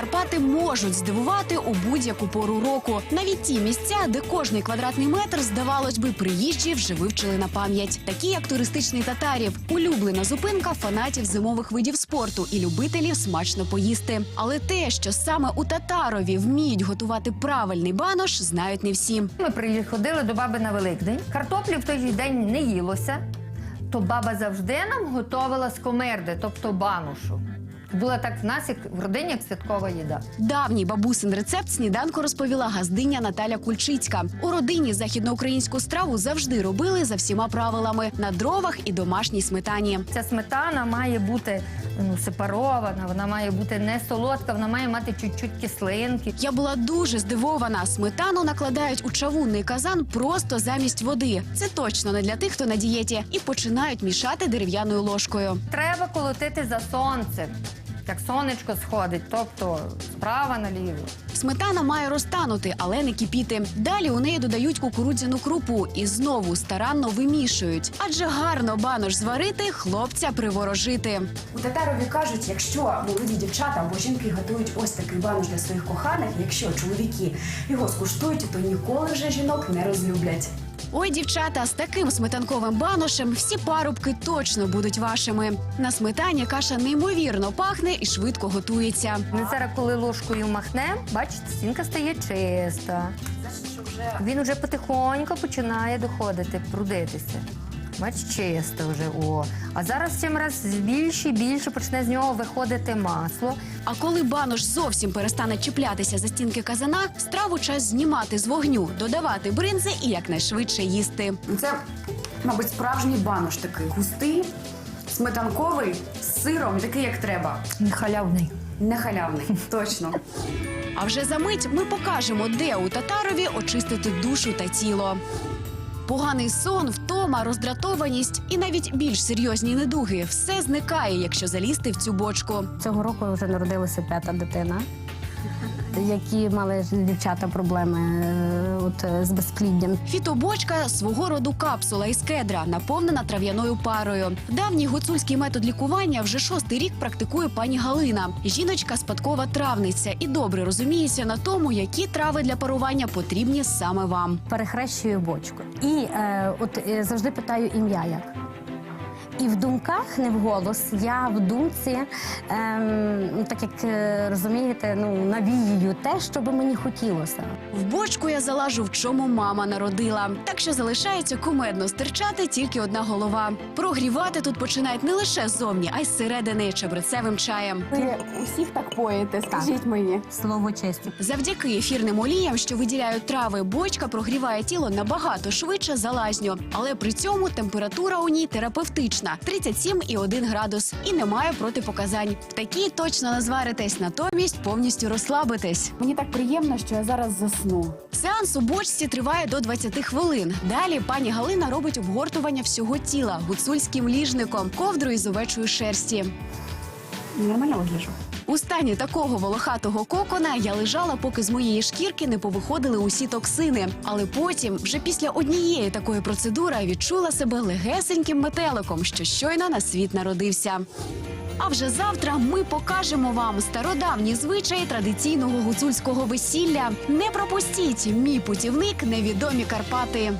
Карпати можуть здивувати у будь-яку пору року. Навіть ті місця, де кожний квадратний метр, здавалось би, приїжджі вже вивчили на пам'ять, такі як туристичний татарів, улюблена зупинка фанатів зимових видів спорту і любителів смачно поїсти. Але те, що саме у Татарові вміють готувати правильний банош, знають не всі. Ми приходили до баби на Великдень. Картоплі в той день не їлося, то баба завжди нам готувала з комерди, тобто банушу. Була так в нас, як в родині, як святкова їда. Давній бабусин рецепт сніданку розповіла газдиня Наталя Кульчицька. У родині західноукраїнську страву завжди робили за всіма правилами на дровах і домашній сметані. Ця сметана має бути ну, сепарована, вона має бути не солодка, вона має мати чуть-чуть кислинки. Я була дуже здивована. Сметану накладають у чавунний казан просто замість води. Це точно не для тих, хто на дієті, і починають мішати дерев'яною ложкою. Треба колотити за сонцем. Як сонечко сходить, тобто справа наліво. Сметана має розтанути, але не кипіти. Далі у неї додають кукурудзяну крупу і знову старанно вимішують. Адже гарно банош зварити, хлопця приворожити. У татарові кажуть, якщо молоді дівчата або жінки готують ось такий банош для своїх коханих, якщо чоловіки його скуштують, то ніколи вже жінок не розлюблять. Ой, дівчата, з таким сметанковим баношем всі парубки точно будуть вашими. На сметані каша неймовірно пахне і швидко готується. Ми зараз, коли ложкою махне, бачите, стінка стає чиста. Він уже потихоньку починає доходити, прудитися. Бач, чисто вже. О. А зараз чим раз більше і більше почне з нього виходити масло. А коли банош зовсім перестане чіплятися за стінки казана, страву час знімати з вогню, додавати бринзи і якнайшвидше їсти. Це, мабуть, справжній банош такий густий, сметанковий, з сиром, такий, як треба. Не халявний. Не халявний, точно. А вже за мить ми покажемо, де у татарові очистити душу та тіло. Поганий сон, втома, роздратованість і навіть більш серйозні недуги все зникає, якщо залізти в цю бочку. Цього року вже народилася п'ята дитина, які мали дівчата проблеми е, от, е, з безпліддям. Фітобочка свого роду капсула із кедра, наповнена трав'яною парою. Давній гуцульський метод лікування вже шостий рік практикує пані Галина. Жіночка спадкова травниця і добре розуміється на тому, які трави для парування потрібні саме вам. Перехрещую бочку. І е, от е, завжди питаю ім'я як. І в думках, не в голос, я в думці, ем, ну, так як е, розумієте, ну навіюю те, що би мені хотілося. В бочку я залажу, в чому мама народила. Так що залишається кумедно стирчати тільки одна голова. Прогрівати тут починають не лише ззовні, а й зсередини чабрецевим чаєм. Ви усіх так поїте, скажіть мені. Слово честі. Завдяки ефірним оліям, що виділяють трави, бочка прогріває тіло набагато швидше за лазню, але при цьому температура у ній терапевтична 37,1 градус і немає протипоказань. В такій точно не зваритесь, натомість повністю розслабитесь. Мені так приємно, що я зараз засну. Сеанс у бочці триває до 20 хвилин. Далі пані Галина робить обгортування всього тіла гуцульським ліжником, ковдрою з овечої шерсті. Нормально вигляжу. У стані такого волохатого кокона я лежала, поки з моєї шкірки не повиходили усі токсини. Але потім, вже після однієї такої процедури, відчула себе легесеньким метеликом, що щойно на світ народився. А вже завтра ми покажемо вам стародавні звичаї традиційного гуцульського весілля. Не пропустіть мій путівник невідомі Карпати.